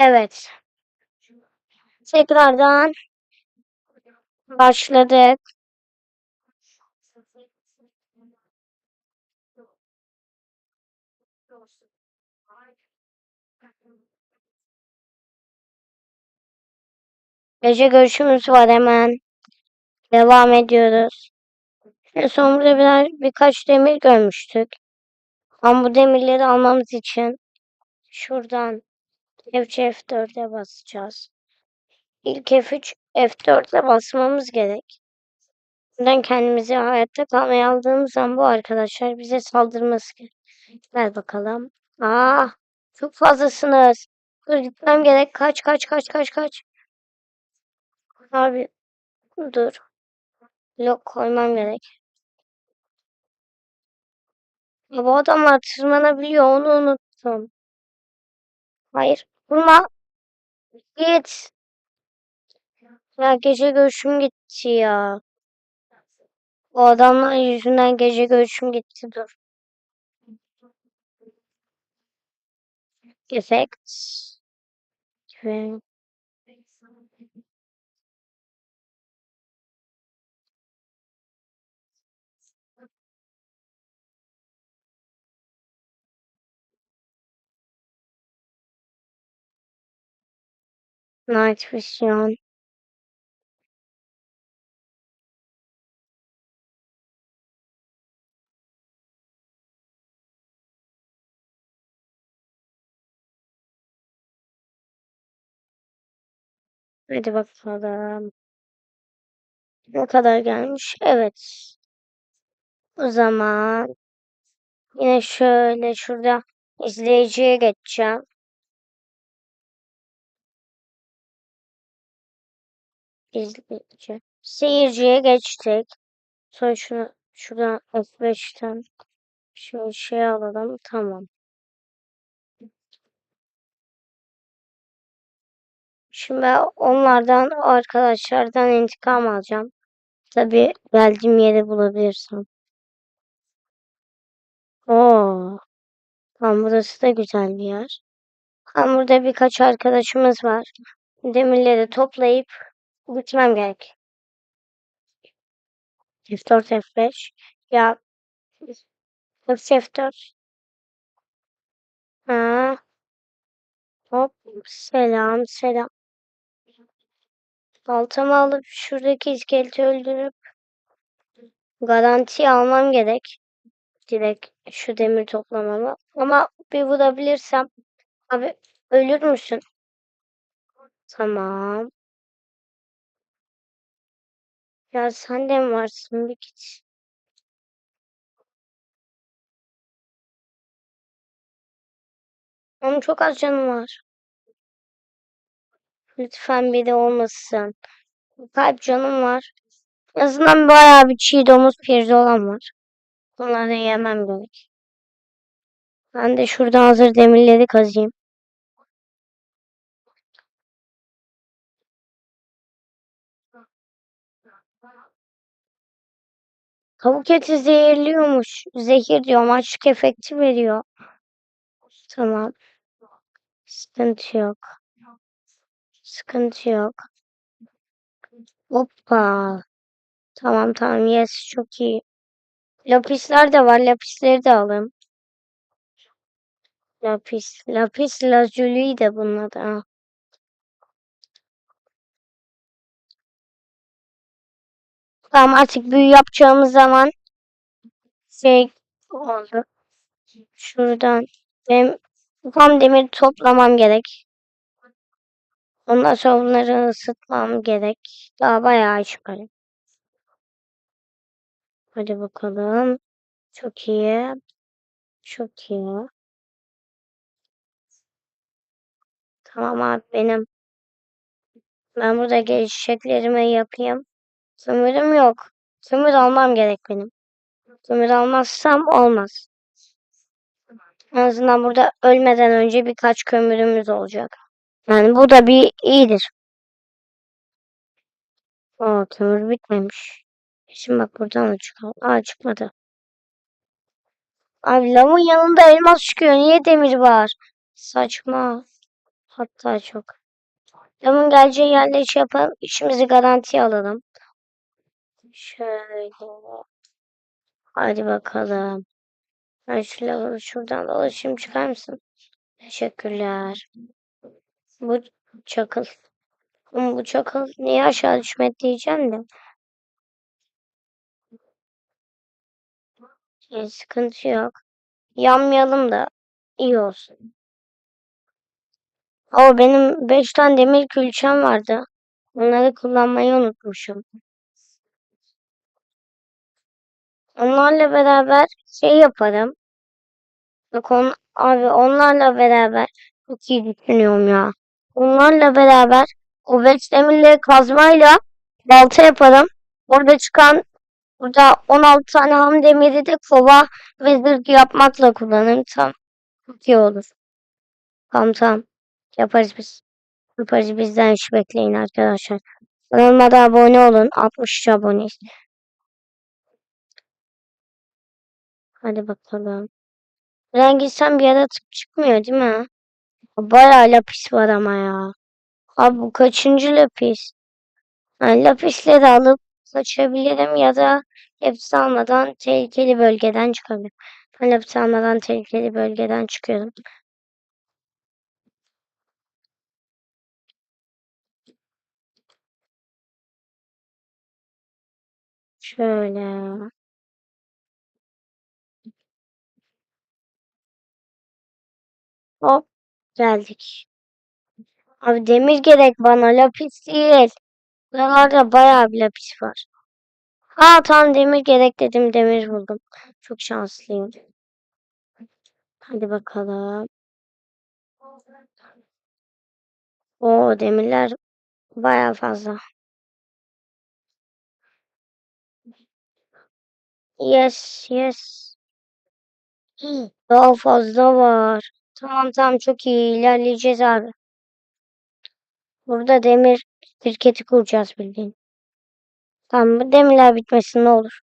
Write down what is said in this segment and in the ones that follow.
Evet. Tekrardan başladık. Gece görüşümüz var hemen. Devam ediyoruz. En son burada biraz, birkaç demir görmüştük. Ama bu demirleri almamız için şuradan F3 F4'e basacağız. İlk F3 F4'e basmamız gerek. Buradan kendimizi hayatta kalmaya aldığımız zaman bu arkadaşlar bize saldırması gerek. Ver bakalım. Aa, çok fazlasınız. Dur gitmem gerek. Kaç kaç kaç kaç kaç. Abi dur. Blok koymam gerek. Ya bu adamlar tırmanabiliyor onu unuttum. Hayır. Vurma. Git. Ya gece görüşüm gitti ya. O adamlar yüzünden gece görüşüm gitti. Dur. Effect. Ve Night Vision. Hadi bakalım. Ne kadar gelmiş? Evet. O zaman yine şöyle şurada izleyiciye geçeceğim. İzleyici. Seyirciye geçtik. Sonra şunu şuradan F5'ten şöyle şey alalım. Tamam. Şimdi onlardan, arkadaşlardan intikam alacağım. Tabii geldiğim yeri bulabilirsem. Oo. Tamam burası da güzel bir yer. Ama burada birkaç arkadaşımız var. Demirleri toplayıp gitmem gerek. F4 F5. Ya F4. Ha. Hop. Selam selam. Baltamı alıp şuradaki iskeleti öldürüp garanti almam gerek. Direkt şu demir toplamamı. Ama bir vurabilirsem abi ölür müsün? Tamam. Ya sen de mi varsın? Bir git. Ama çok az canım var. Lütfen bir de olmasın. Kalp canım var. En azından bayağı bir çiğ domuz pirzolam var. Bunları yemem gerek. Ben de şuradan hazır demirleri kazıyım. Tavuk eti zehirliyormuş. Zehir diyor. Açlık efekti veriyor. Tamam. Sıkıntı yok. Sıkıntı yok. Hoppa. Tamam tamam. Yes çok iyi. Lapisler de var. Lapisleri de alayım. Lapis. Lapis lazuli de bunun adı. Tamam artık büyü yapacağımız zaman şey oldu. Şuradan benim tam demir toplamam gerek. Ondan sonra bunları ısıtmam gerek. Daha bayağı iş. Hadi bakalım. Çok iyi. Çok iyi. Tamam abi benim. Ben burada gelişeceklerimi yapayım. Kömürüm yok. Kömür almam gerek benim. Kömür almazsam olmaz. En azından burada ölmeden önce birkaç kömürümüz olacak. Yani bu da bir iyidir. Aa kömür bitmemiş. Şimdi bak buradan da çıkalım. Aa çıkmadı. Abi lavın yanında elmas çıkıyor. Niye demir var? Saçma. Hatta çok. Tamam geleceği yerle iş yapalım. İşimizi garantiye alalım. Şöyle. Hadi bakalım. Ben şu lavabo şuradan dolaşayım çıkar mısın? Teşekkürler. Bu çakıl. Bu çakıl niye aşağı düşmedi diyeceğim de. E, sıkıntı yok. Yanmayalım da iyi olsun. O benim 5 tane demir külçem vardı. Onları kullanmayı unutmuşum. Onlarla beraber şey yaparım. Bak on, abi onlarla beraber çok iyi düşünüyorum ya. Onlarla beraber o beş demirli kazmayla balta yaparım. Orada çıkan burada 16 tane ham demiri de kova ve zırh yapmakla kullanırım. Tamam. Çok iyi olur. Tamam tamam. Yaparız biz. Yaparız bizden iş bekleyin arkadaşlar. Kanalıma da abone olun. 60 aboneyiz. Hadi bakalım. Ben gitsem bir yere tık çıkmıyor değil mi? Bayağı lapis var ama ya. Abi bu kaçıncı lapis? Yani lapisleri alıp kaçabilirim ya da hepsi almadan tehlikeli bölgeden çıkabilirim. Ben hepsi almadan tehlikeli bölgeden çıkıyorum. Şöyle. Hop geldik. Abi demir gerek bana lapis değil. Buralarda bayağı bir lapis var. Ha tam demir gerek dedim demir buldum. Çok şanslıyım. Hadi bakalım. O demirler bayağı fazla. Yes, yes. Daha fazla var. Tamam tamam çok iyi ilerleyeceğiz abi. Burada demir şirketi kuracağız bildiğin. Tamam bu demirler bitmesin ne olur.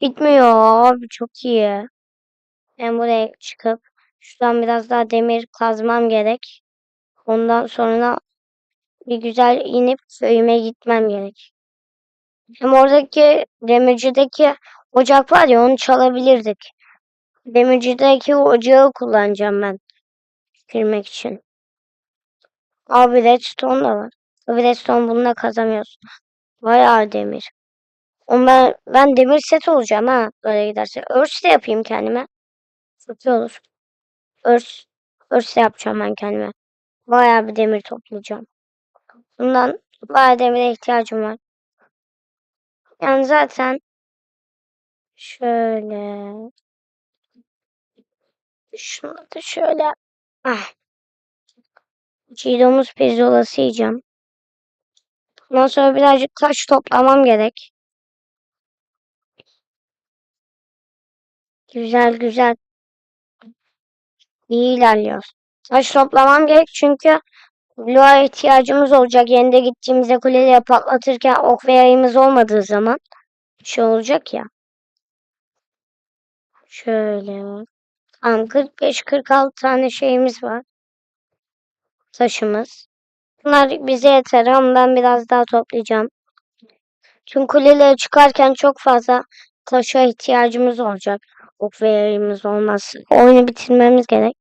Bitmiyor abi çok iyi. Ben buraya çıkıp şuradan biraz daha demir kazmam gerek. Ondan sonra bir güzel inip köyüme gitmem gerek. Hem oradaki demircideki ocak var ya onu çalabilirdik. Demircideki ocağı kullanacağım ben girmek için. Abi redstone da var. Abi redstone bununla kazamıyorsun. Bayağı demir. Ama ben, ben demir set olacağım ha böyle giderse. Örs de yapayım kendime. Çok iyi olur. Örs, örs de yapacağım ben kendime. Bayağı bir demir toplayacağım. Bundan bayağı demire ihtiyacım var. Yani zaten şöyle şunu şöyle ah çiğ domuz pirzolası yiyeceğim. Ondan sonra birazcık taş toplamam gerek. Güzel güzel. İyi ilerliyoruz. Taş toplamam gerek çünkü bloğa ihtiyacımız olacak. Yerinde gittiğimizde kuleleri patlatırken ok ve yayımız olmadığı zaman şey olacak ya. Şöyle. Tamam 45-46 tane şeyimiz var. Taşımız. Bunlar bize yeter ama ben biraz daha toplayacağım. Çünkü kulelere çıkarken çok fazla taşa ihtiyacımız olacak. Ok ve yayımız olmaz. Oyunu bitirmemiz gerek.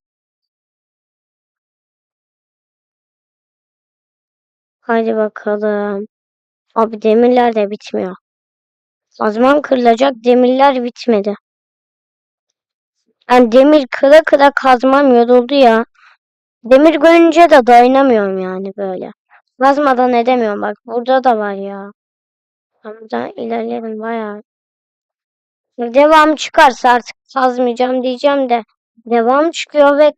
Hadi bakalım. Abi demirler de bitmiyor. Kazmam kırılacak demirler bitmedi. Yani demir kıra kıra kazmam yoruldu ya. Demir görünce de dayanamıyorum yani böyle. Kazmadan edemiyorum bak burada da var ya. Buradan ilerlerim bayağı. Devam çıkarsa artık kazmayacağım diyeceğim de. Devam çıkıyor ve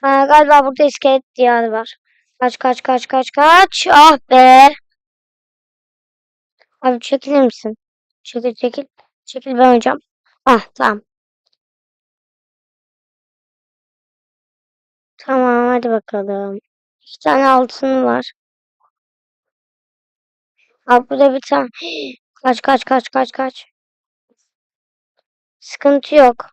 ha, galiba burada iskelet diyarı var. Kaç kaç kaç kaç kaç. Ah be. Abi çekilir misin? Çekil çekil. Çekil ben hocam. Ah tamam. Tamam hadi bakalım. İki tane altın var. Abi burada bir tane. Kaç kaç kaç kaç kaç. Sıkıntı yok.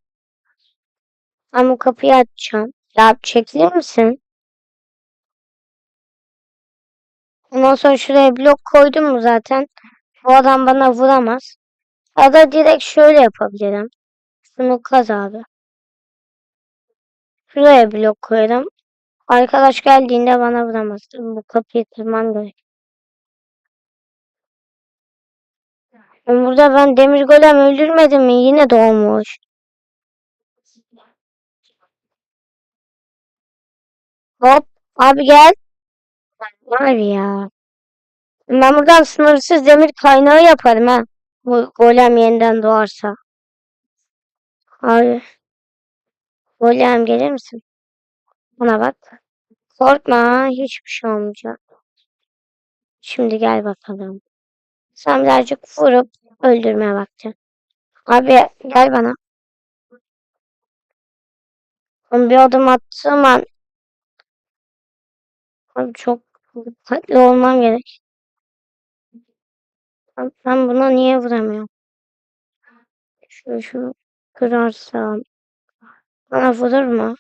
Ben bu kapıyı açacağım. Ya çekilir misin? Ondan sonra şuraya blok koydum mu zaten? Bu adam bana vuramaz. Ya da direkt şöyle yapabilirim. Şunu abi. Şuraya blok koyarım. Arkadaş geldiğinde bana vuramaz. Bu kapıyı kırmam gerek. Burada ben demir golem öldürmedim mi? Yine doğmuş. Hop. Abi gel. Abi ya. Ben buradan sınırsız demir kaynağı yaparım ha. Golem yeniden doğarsa. Abi. Golem gelir misin? Bana bak. Korkma. Hiçbir şey olmayacak. Şimdi gel bakalım. Sen birazcık vurup öldürmeye vakti. Abi gel bana. Ben bir adım attığım an abi çok dikkatli olmam gerek. Ben, buna niye vuramıyorum? Şunu şunu kırarsam bana vurur mu?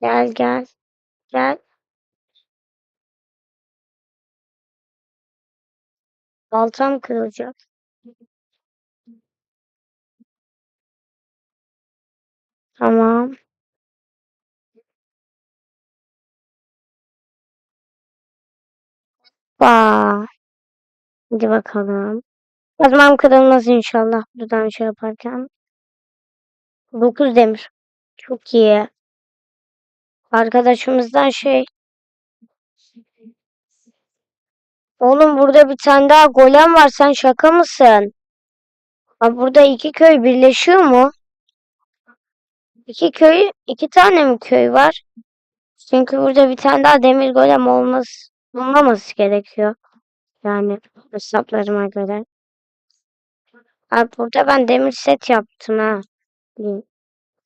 Gel gel gel. Baltam kırılacak. Tamam. Vay. Hadi bakalım. Kazmam kırılmaz inşallah buradan şey yaparken. 9 demir. Çok iyi. Arkadaşımızdan şey. Oğlum burada bir tane daha golem var. Sen şaka mısın? Ha, burada iki köy birleşiyor mu? İki köy, iki tane mi köy var? Çünkü burada bir tane daha demir golem olması, olmaması gerekiyor. Yani hesaplarıma göre. Abi burada ben demir set yaptım ha.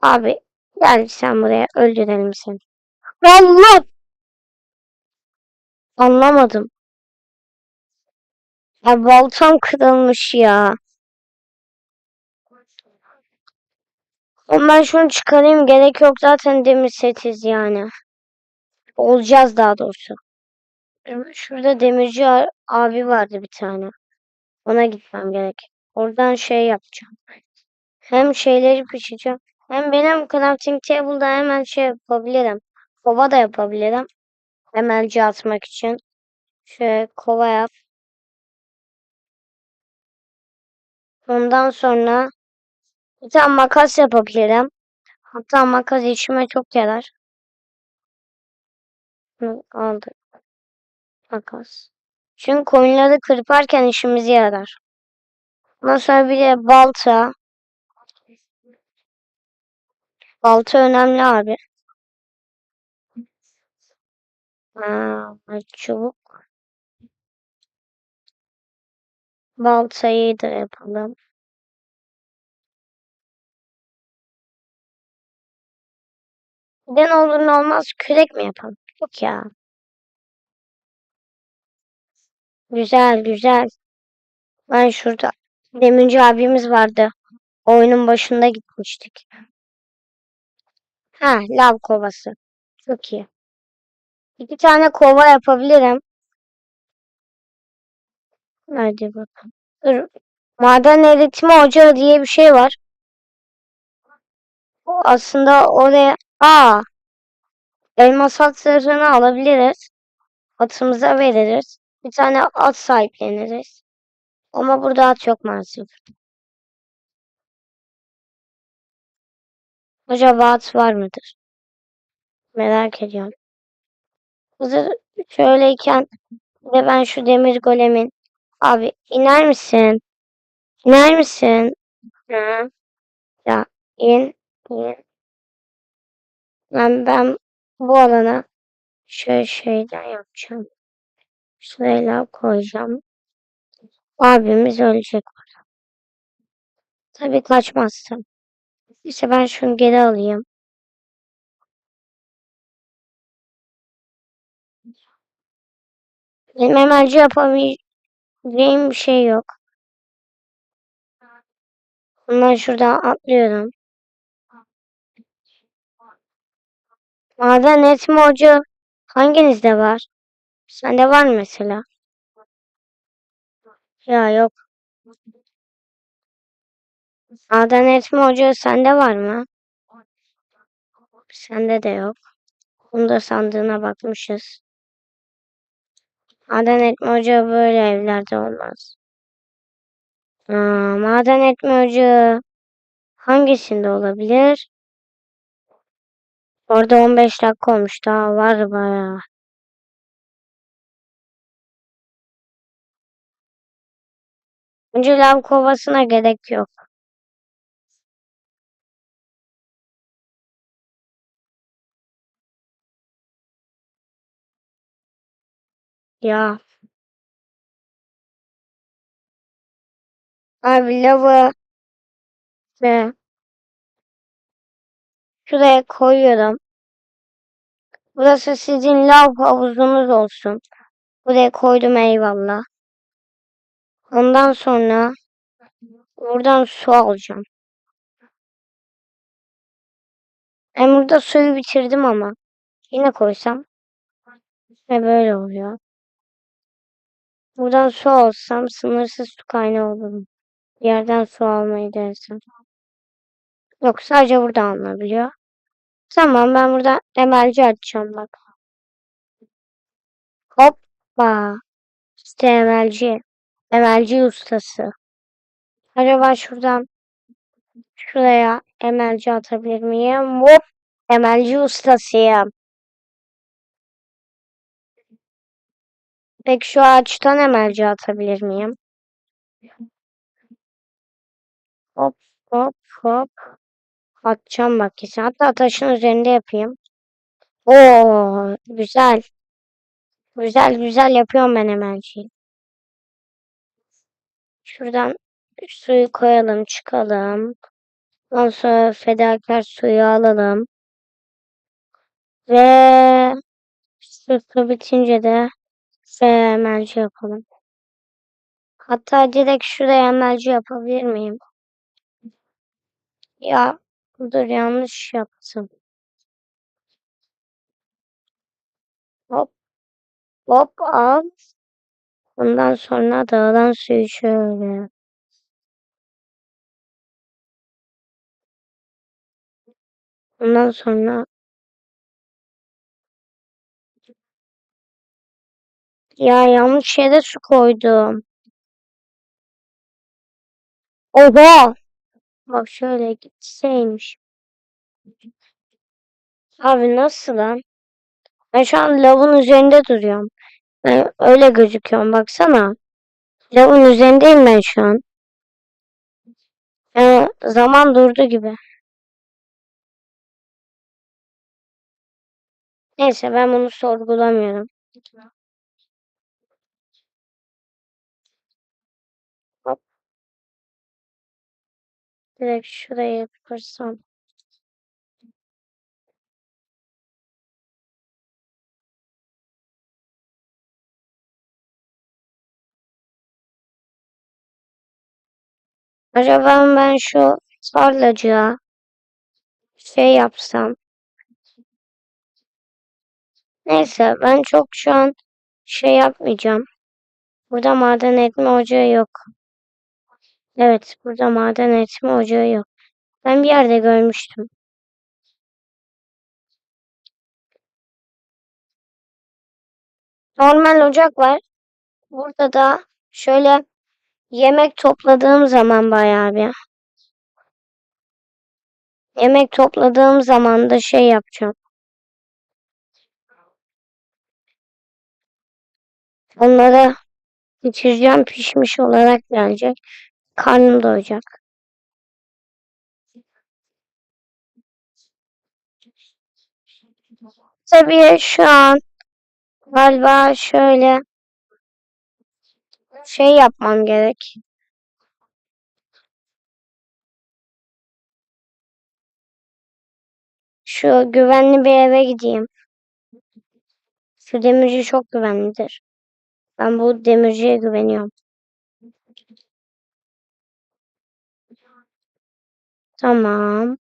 Abi gel sen buraya öldürelim seni. Allah! Anlamadım. Ya baltam kırılmış ya. Ama ben şunu çıkarayım gerek yok zaten demir setiz yani. Olacağız daha doğrusu. Şurada demirci abi vardı bir tane. Ona gitmem gerek. Oradan şey yapacağım. Hem şeyleri pişireceğim. Hem benim crafting table'da hemen şey yapabilirim. Kova da yapabilirim. Emelci atmak için. Şöyle kova yap. Ondan sonra bir tane makas yapabilirim. Hatta makas işime çok yarar. Aldık. Makas. Çünkü koyunları kırparken işimize yarar. Ondan sonra bir de balta. Balta önemli abi. Ha, çubuk. Baltayı da yapalım. Ne olur ne olmaz kürek mi yapalım? Yok ya. Güzel güzel. Ben şurada demirci abimiz vardı. Oyunun başında gitmiştik. Ha, lav kovası. Çok iyi. İki tane kova yapabilirim. Hadi bakalım. Dur. Maden eritme ocağı diye bir şey var. O aslında oraya... Aa! Elmas at zırhını alabiliriz. Atımıza veririz. Bir tane at sahipleniriz. Ama burada at yok maalesef. Acaba at var mıdır? Merak ediyorum. Hazır şöyleyken de ben şu demir golemin abi iner misin? İner misin? Hı. Ya in in. Ben ben bu alana şöyle şeyler yapacağım. Şuraya koyacağım. Abimiz ölecek. Tabii kaçmazsın. İşte ben şunu geri alayım. Benim emelci yapabileceğim bir şey yok. Bundan şuradan atlıyorum. Maden etme ocağı hanginizde var? Sende var mı mesela? Ya yok. Maden etme ocağı sende var mı? Sende de yok. Bunda sandığına bakmışız. Maden etme ocağı böyle evlerde olmaz. Aa, maden etme ocağı hangisinde olabilir? Orada 15 dakika olmuş. Daha var bayağı. Önce lav kovasına gerek yok. Ya. Abi lavı ve şuraya koyuyorum. Burası sizin lav havuzunuz olsun. Buraya koydum eyvallah. Ondan sonra buradan su alacağım. Ben burada suyu bitirdim ama. Yine koysam. Ve böyle oluyor. Buradan su alsam sınırsız su kaynağı olurum. Bir yerden su almayı denesem. Yok sadece buradan alınabiliyor. Tamam ben burada emelci açacağım bak. Hoppa. İşte emelci. Emelci ustası. Acaba şuradan şuraya emelci atabilir miyim? Hop. Emelci ustasıyım. Peki şu ağaçtan emelci atabilir miyim? Hop hop hop. Atacağım bak kesin. Hatta taşın üzerinde yapayım. Oo güzel. Güzel güzel yapıyorum ben emelciyi. Şuradan suyu koyalım çıkalım. Ondan sonra fedakar suyu alalım. Ve su, bitince de emelci yapalım. Hatta direkt şuraya emelci yapabilir miyim? Ya dur yanlış yaptım. Hop hop al. Ondan sonra dağılan suyu şöyle. Ondan sonra ya yanlış yere su koydum. Oha! Bak şöyle gitseymiş. Abi nasıl lan? Ben şu an lavın üzerinde duruyorum. Ben öyle gözüküyorum baksana. Lavın üzerindeyim ben şu an. Yani zaman durdu gibi. Neyse ben bunu sorgulamıyorum. Hop. Direkt şuraya yaparsam. Acaba ben şu tarlacığa şey yapsam. Neyse ben çok şu an şey yapmayacağım. Burada maden etme ocağı yok. Evet burada maden etme ocağı yok. Ben bir yerde görmüştüm. Normal ocak var. Burada da şöyle yemek topladığım zaman bayağı bir. Yemek topladığım zaman da şey yapacağım. Onları bitireceğim pişmiş olarak gelecek. Karnım doyacak. Tabii şu an galiba şöyle şey yapmam gerek. Şu güvenli bir eve gideyim. Şu demirci çok güvenlidir. Ben bu demirciye güveniyorum. Tamam.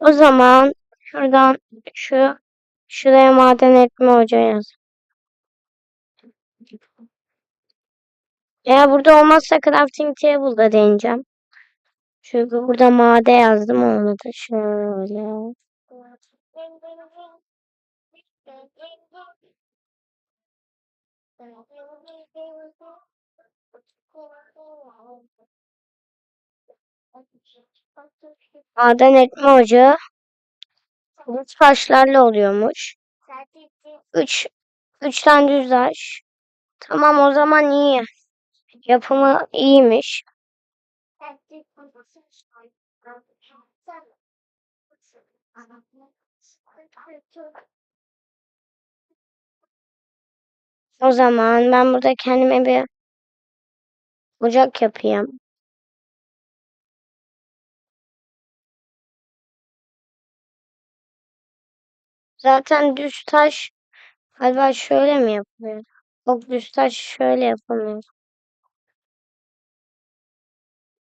O zaman şuradan şu şuraya maden etme ocağı yaz. Eğer burada olmazsa crafting table'da deneyeceğim. Çünkü burada made yazdım olmadı. Şöyle. Maden etme ocağı. Bu taşlarla oluyormuş. Üç, üç tane düz taş. Tamam o zaman iyi. Yapımı iyiymiş. O zaman ben burada kendime bir ocak yapayım. Zaten düz taş galiba şöyle mi yapılıyor? Yok düz taş şöyle yapılıyor.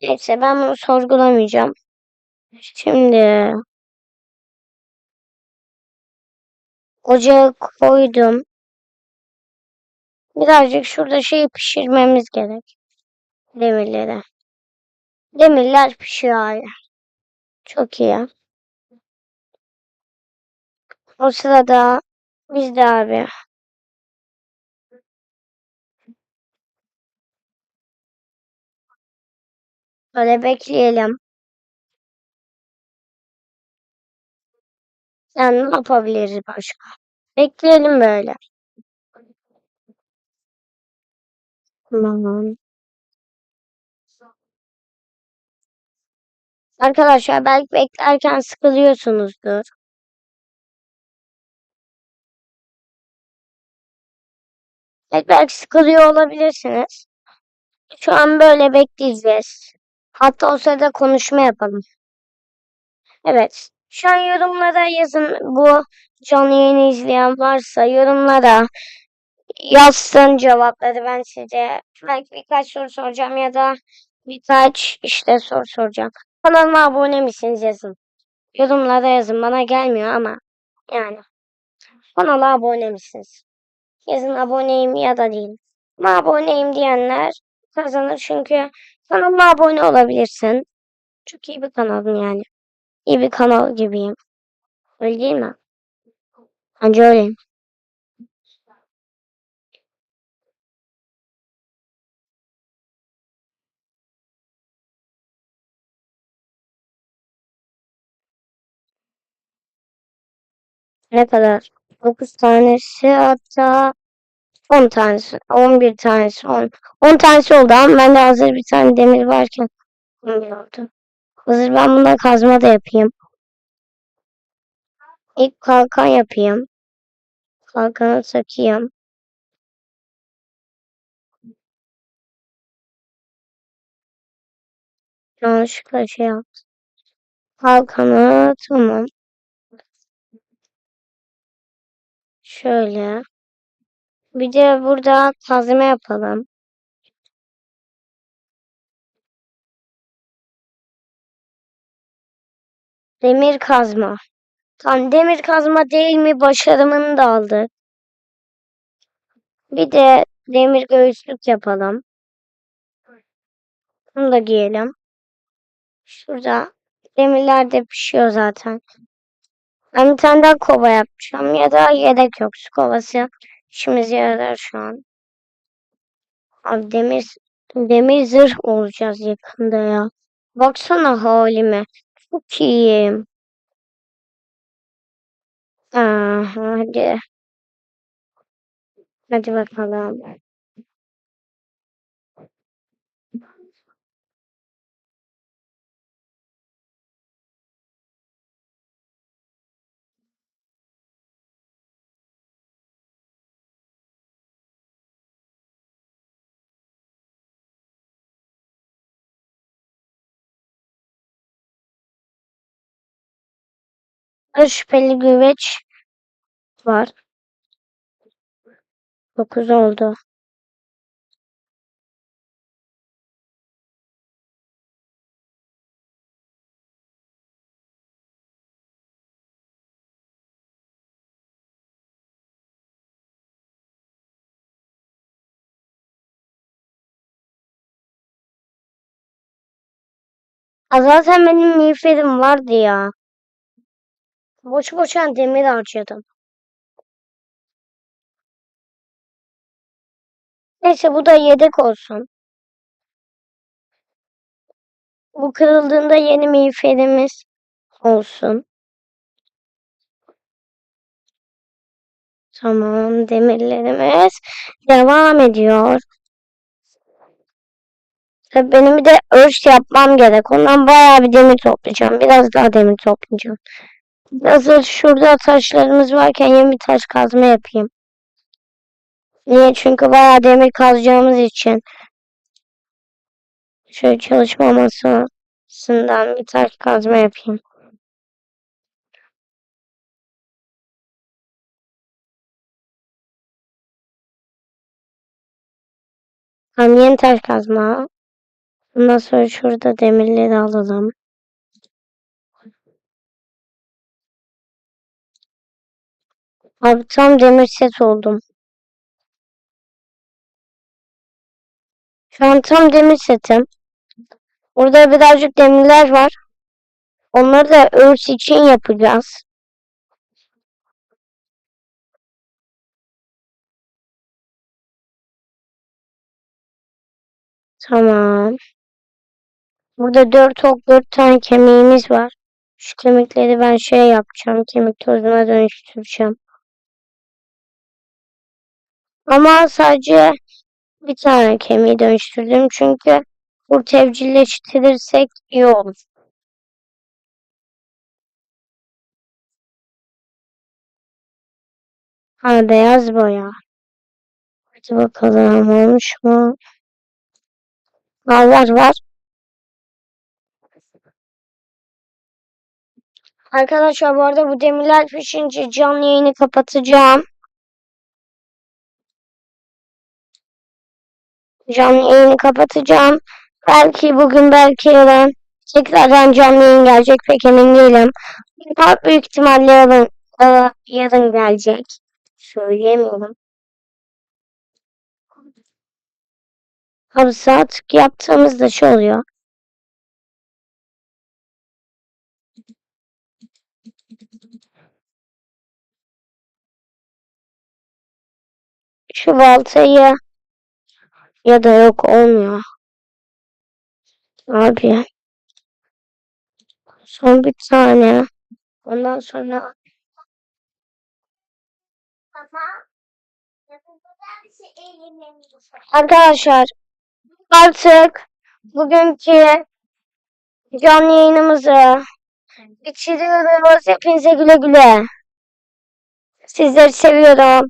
Neyse ben bunu sorgulamayacağım. Şimdi ocağı koydum. Birazcık şurada şeyi pişirmemiz gerek. Demirleri. Demirler pişiyor. Çok iyi. O sırada biz de abi böyle bekleyelim. Yani ne yapabiliriz başka? Bekleyelim böyle. Tamam. Arkadaşlar belki beklerken sıkılıyorsunuzdur. Evet, belki sıkılıyor olabilirsiniz. Şu an böyle bekleyeceğiz. Hatta o sırada konuşma yapalım. Evet. Şu an yorumlara yazın. Bu canlı yayını izleyen varsa yorumlara yazsın cevapları ben size. Belki birkaç soru soracağım ya da birkaç işte soru soracağım. Kanalıma abone misiniz yazın. Yorumlara yazın. Bana gelmiyor ama yani. Kanala abone misiniz? Yazın aboneyim ya da değilim. Ama aboneyim diyenler kazanır çünkü kanalıma abone olabilirsin. Çok iyi bir kanalım yani. İyi bir kanal gibiyim. Öyle değil mi? Bence öyleyim. Ne kadar? 9 tanesi hatta 10 tanesi, 11 tanesi, 10. 10 tanesi oldu ama bende hazır bir tane demir varken 11 oldu. Hazır ben bunda kazma da yapayım. İlk kalkan yapayım. Kalkanı takayım. Yanlışlıkla şey yaptım. Kalkanı tamam. Şöyle. Bir de burada kazma yapalım. Demir kazma. Tam demir kazma değil mi başarımını da aldık. Bir de demir göğüslük yapalım. Bunu da giyelim. Şurada demirler de pişiyor zaten. Ben bir tane daha kova yapacağım ya da yedek yok. Su kovası işimize yarar şu an. Abi demir demir zırh olacağız yakında ya. Baksana halime. Çok iyiyim. Aha, hadi. Hadi bakalım. şüpheli güveç var. 9 oldu. Zaten benim miğferim vardı ya. Boş boşuna demir harcadım. Neyse bu da yedek olsun. Bu kırıldığında yeni miğferimiz olsun. Tamam demirlerimiz devam ediyor. Tabii benim bir de örs yapmam gerek. Ondan bayağı bir demir toplayacağım. Biraz daha demir toplayacağım. Hazır şurada taşlarımız varken yeni bir taş kazma yapayım. Niye? Çünkü bayağı demir kazacağımız için. Şöyle çalışma masasından bir taş kazma yapayım. Tamam yeni taş kazma. Ondan sonra şurada demirleri alalım. Abi tam demir set oldum. Şu an tam demir setim. Burada birazcık demirler var. Onları da örs için yapacağız. Tamam. Burada dört ok, dört tane kemiğimiz var. Şu kemikleri ben şey yapacağım. Kemik tozuna dönüştüreceğim. Ama sadece bir tane kemiği dönüştürdüm. Çünkü kurt evcilleştirirsek iyi olur. Ha beyaz boya. Hadi bakalım olmuş mu? Ha var var. Arkadaşlar bu arada bu demirler pişince canlı yayını kapatacağım. Canlı yayını kapatacağım. Belki bugün belki yarın tekrardan canlı yayın gelecek pek emin değilim. Ama büyük ihtimalle yarın, yarın gelecek. Söyleyemiyorum. Abi saat yaptığımızda şey oluyor. Şu baltayı ya da yok olmuyor. Abi. Son bir tane. Ondan sonra arkadaşlar artık bugünkü canlı yayınımızı bitiriyoruz. Hepinize güle güle. Sizleri seviyorum.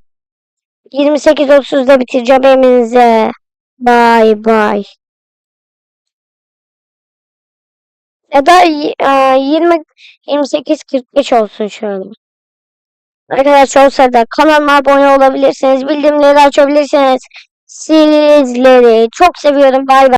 28.30'da bitireceğim hepinize. Bye bye. Ya da e, 20 28 45 olsun şöyle. Arkadaşlar o sırada kanalıma abone olabilirsiniz. Bildirimleri açabilirsiniz. Sizleri çok seviyorum. Bay bay.